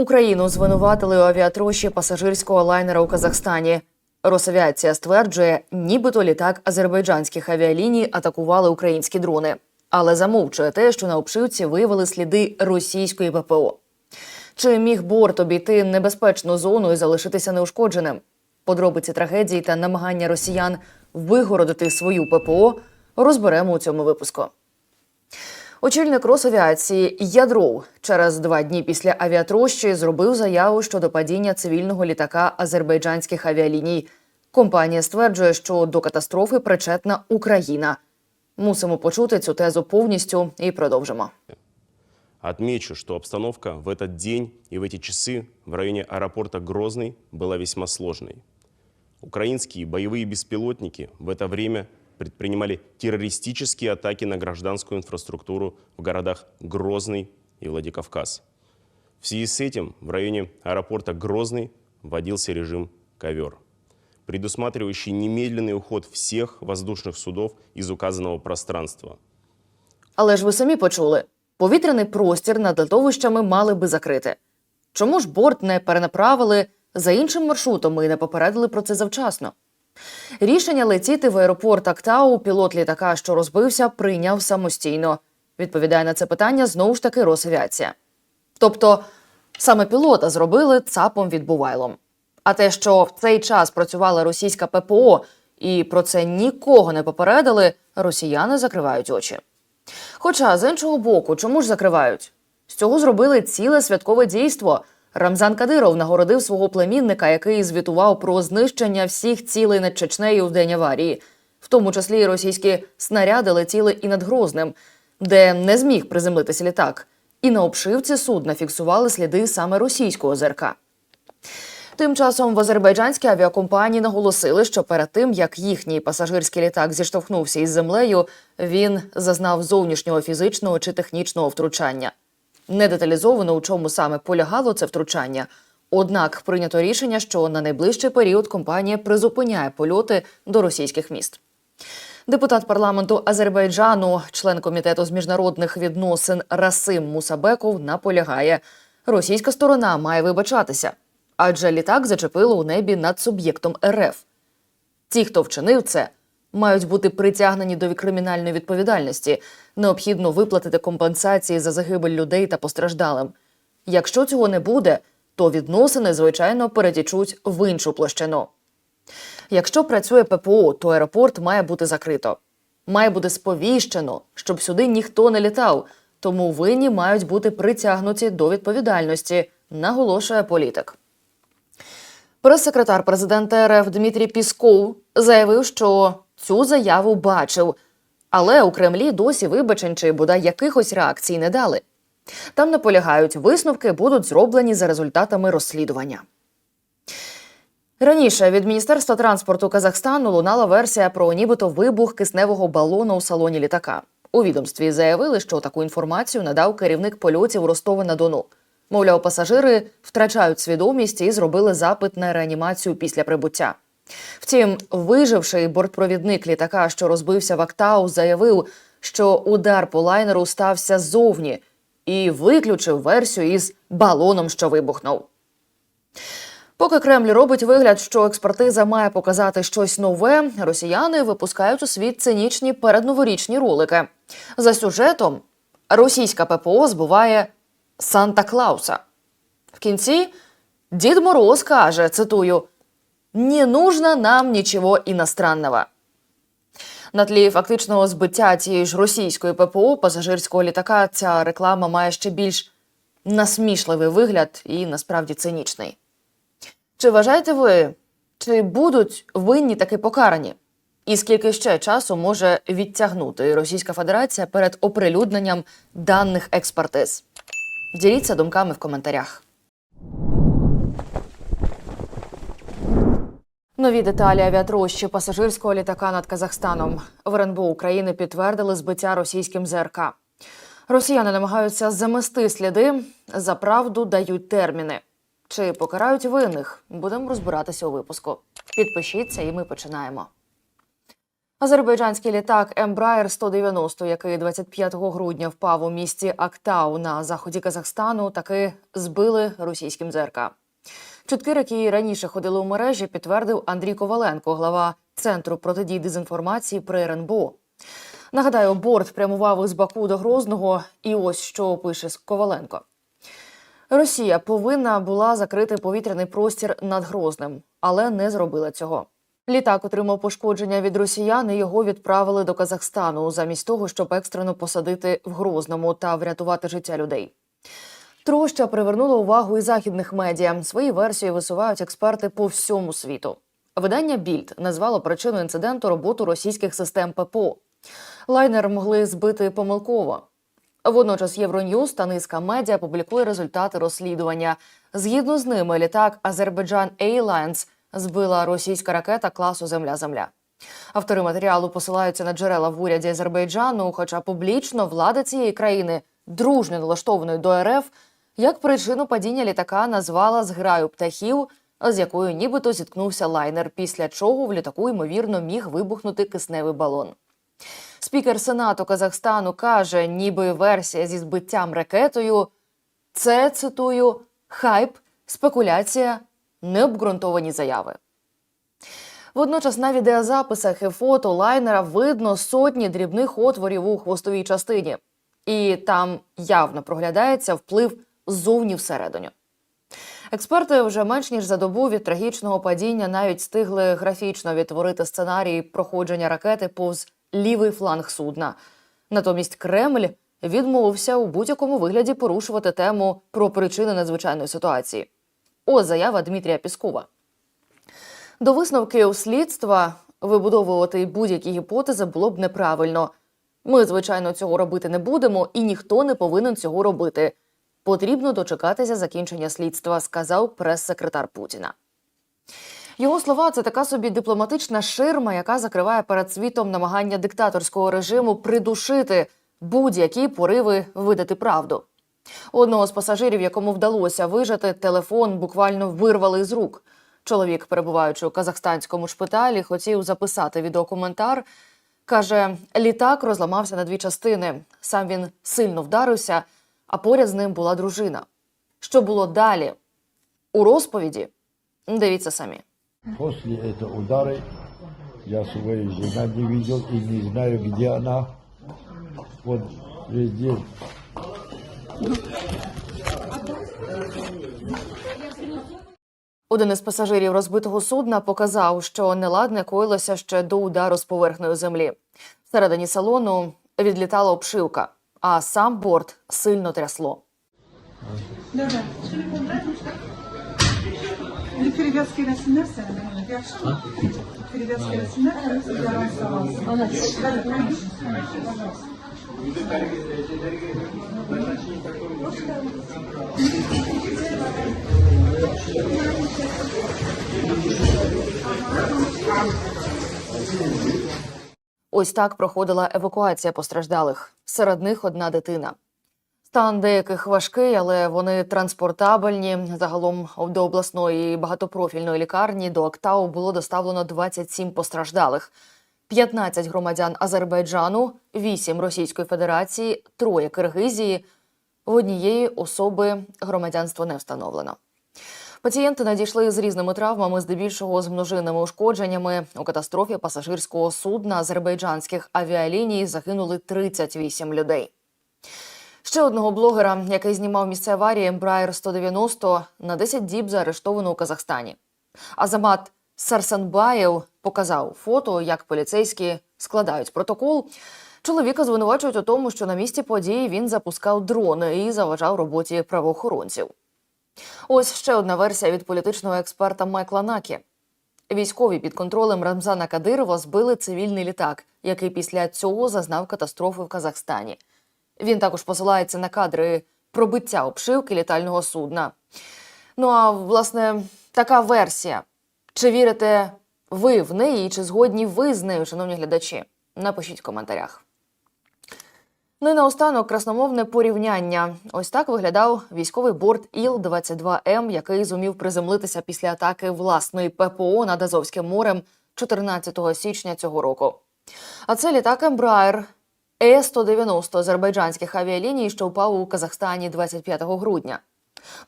Україну звинуватили у авіатрощі пасажирського лайнера у Казахстані. Росавіація стверджує, нібито літак азербайджанських авіаліній атакували українські дрони, але замовчує те, що на обшивці виявили сліди російської ППО. Чи міг борт обійти небезпечну зону і залишитися неушкодженим? Подробиці трагедії та намагання росіян вигородити свою ППО розберемо у цьому випуску. Очільник Росавіації Ядров через два дні після авіатрощі зробив заяву щодо падіння цивільного літака азербайджанських авіаліній. Компанія стверджує, що до катастрофи причетна Україна. Мусимо почути цю тезу повністю і продовжимо. Отмечу, что обстановка в этот день и в эти часы в районе аэропорта Грозный была весьма сложной. Украинские боевые беспилотники в это время предпринимали террористические атаки на гражданскую инфраструктуру в городах Грозный и Владикавказ. В связи с этим в районе аэропорта Грозный вводился режим «Ковер», предусматривающий немедленный уход всех воздушных судов из указанного пространства – Але ж ви самі почули, повітряний простір над литовищами мали би закрити. Чому ж борт не перенаправили за іншим маршрутом і не попередили про це завчасно? Рішення летіти в аеропорт Актау пілот літака, що розбився, прийняв самостійно. Відповідає на це питання знову ж таки Росавіація. Тобто саме пілота зробили цапом відбувайлом. А те, що в цей час працювала російська ППО і про це нікого не попередили, росіяни закривають очі. Хоча з іншого боку, чому ж закривають? З цього зробили ціле святкове дійство. Рамзан Кадиров нагородив свого племінника, який звітував про знищення всіх цілей над Чечнею в день аварії. В тому числі й російські снаряди летіли і над Грозним, де не зміг приземлитися літак. І на обшивці судна фіксували сліди саме російського ЗРК. Тим часом в азербайджанській авіакомпанії наголосили, що перед тим як їхній пасажирський літак зіштовхнувся із землею, він зазнав зовнішнього фізичного чи технічного втручання. Не деталізовано, у чому саме полягало це втручання. Однак прийнято рішення, що на найближчий період компанія призупиняє польоти до російських міст. Депутат парламенту Азербайджану, член комітету з міжнародних відносин Расим Мусабеков, наполягає, російська сторона має вибачатися, адже літак зачепило у небі над суб'єктом РФ. Ті, хто вчинив це, мають бути притягнені до кримінальної відповідальності. Необхідно виплатити компенсації за загибель людей та постраждалим. Якщо цього не буде, то відносини, звичайно, перетічуть в іншу площину. Якщо працює ППО, то аеропорт має бути закрито. Має бути сповіщено, щоб сюди ніхто не літав, тому винні мають бути притягнуті до відповідальності, наголошує політик. Прес-секретар президента РФ Дмитрій Пісков заявив, що цю заяву бачив, але у Кремлі досі вибачень чи бодай якихось реакцій не дали. Там наполягають, висновки будуть зроблені за результатами розслідування. Раніше від Міністерства транспорту Казахстану лунала версія про нібито вибух кисневого балону у салоні літака. У відомстві заявили, що таку інформацію надав керівник польотів Ростова на Дону. Мовляв, пасажири втрачають свідомість і зробили запит на реанімацію після прибуття. Втім, виживший бортпровідник літака, що розбився в Актау, заявив, що удар по лайнеру стався ззовні і виключив версію із балоном, що вибухнув. Поки Кремль робить вигляд, що експертиза має показати щось нове, росіяни випускають у світ цинічні передноворічні ролики. За сюжетом російська ППО збиває Санта Клауса. В кінці Дід Мороз каже, цитую: «Не нужно нам нічого іностранного». На тлі фактичного збиття цієї ж російської ППО пасажирського літака ця реклама має ще більш насмішливий вигляд і насправді цинічний. Чи вважаєте ви, чи будуть винні таки покарані? І скільки ще часу може відтягнути Російська Федерація перед оприлюдненням даних експертиз? Діліться думками в коментарях. Нові деталі авіатрощі пасажирського літака над Казахстаном. В РНБО України підтвердили збиття російським ЗРК. Росіяни намагаються замести сліди, за правду дають терміни. Чи покарають винних? Будемо розбиратися у випуску. Підпишіться, і ми починаємо. Азербайджанський літак Embraer 190, який 25 грудня впав у місті Актау на заході Казахстану, таки збили російським ЗРК. Чутки, які раніше ходили у мережі, підтвердив Андрій Коваленко, глава центру протидії дезінформації при РНБО. Нагадаю, борт прямував із Баку до Грозного, і ось що пише Коваленко. Росія повинна була закрити повітряний простір над Грозним, але не зробила цього. Літак отримав пошкодження від росіян і його відправили до Казахстану замість того, щоб екстрено посадити в Грозному та врятувати життя людей. Троща привернула увагу і західних медіа. Свої версії висувають експерти по всьому світу. Видання Більд назвало причиною інциденту роботу російських систем ППО. Лайнер могли збити помилково. Водночас Євроньюз та низка медіа публікує результати розслідування. Згідно з ними, літак Азербайджан Airlines збила російська ракета класу Земля-Земля. Автори матеріалу посилаються на джерела в уряді Азербайджану, хоча публічно влада цієї країни, дружньо налаштованої до РФ, як причину падіння літака назвала зграю птахів, з якою нібито зіткнувся лайнер, після чого в літаку ймовірно міг вибухнути кисневий балон. Спікер Сенату Казахстану каже, ніби версія зі збиттям ракетою це цитую хайп, спекуляція, необґрунтовані заяви. Водночас на відеозаписах і фото лайнера видно сотні дрібних отворів у хвостовій частині, і там явно проглядається вплив ззовні всередину. Експерти вже менш ніж за добу від трагічного падіння навіть встигли графічно відтворити сценарій проходження ракети повз лівий фланг судна. Натомість Кремль відмовився у будь-якому вигляді порушувати тему про причини надзвичайної ситуації. Ось заява Дмитрія Піскова. До висновків слідства вибудовувати будь-які гіпотези було б неправильно. Ми, звичайно, цього робити не будемо, і ніхто не повинен цього робити. Потрібно дочекатися закінчення слідства, сказав прес-секретар Путіна. Його слова це така собі дипломатична ширма, яка закриває перед світом намагання диктаторського режиму придушити будь-які пориви видати правду. Одного з пасажирів, якому вдалося вижити, телефон буквально вирвали з рук. Чоловік, перебуваючи у казахстанському шпиталі, хотів записати відеокоментар. Каже, літак розламався на дві частини. Сам він сильно вдарився, а поряд з ним була дружина. Що було далі? У розповіді дивіться самі. После этого удара я свою жена не видел и не знаю, где она. Вот везде. Один із пасажирів розбитого судна показав, що неладне коїлося ще до удару з поверхнею землі. Всередині салону відлітала обшивка, а сам борт сильно трясло. Bir перевязки sen. Yakışır mı? Перевязки. Ось так проходила евакуація постраждалих. Серед них одна дитина. Стан деяких важкий, але вони транспортабельні. Загалом до обласної багатопрофільної лікарні до Актау було доставлено 27 постраждалих. 15 громадян Азербайджану, 8 Російської Федерації, троє Киргизії. В однієї особи громадянство не встановлено. Пацієнти надійшли з різними травмами, здебільшого з множинними ушкодженнями. У катастрофі пасажирського судна азербайджанських авіаліній загинули 38 людей. Ще одного блогера, який знімав місце аварії Embraer 190, на 10 діб заарештовано у Казахстані. Азамат Сарсанбаєв показав фото, як поліцейські складають протокол. Чоловіка звинувачують у тому, що на місці події він запускав дрони і заважав роботі правоохоронців. Ось ще одна версія від політичного експерта Майкла Накі. Військові під контролем Рамзана Кадирова збили цивільний літак, який після цього зазнав катастрофи в Казахстані. Він також посилається на кадри пробиття обшивки літального судна. Ну а власне, така версія. Чи вірите ви в неї, чи згодні ви з нею, шановні глядачі? Напишіть в коментарях. Ну і наостанок красномовне порівняння. Ось так виглядав військовий борт Іл-22М, який зумів приземлитися після атаки власної ППО над Азовським морем 14 січня цього року. А це літак Embraer Е-190 азербайджанських авіаліній, що впав у Казахстані 25 грудня.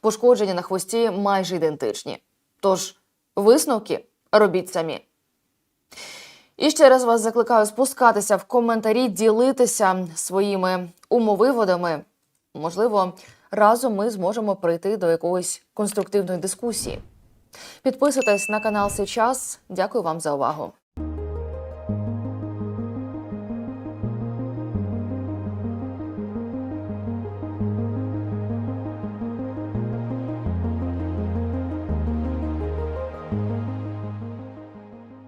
Пошкодження на хвості майже ідентичні. Тож висновки робіть самі. І ще раз вас закликаю спускатися в коментарі, ділитися своїми умовиводами. Можливо, разом ми зможемо прийти до якоїсь конструктивної дискусії. Підписуйтесь на канал Сейчас. Дякую вам за увагу.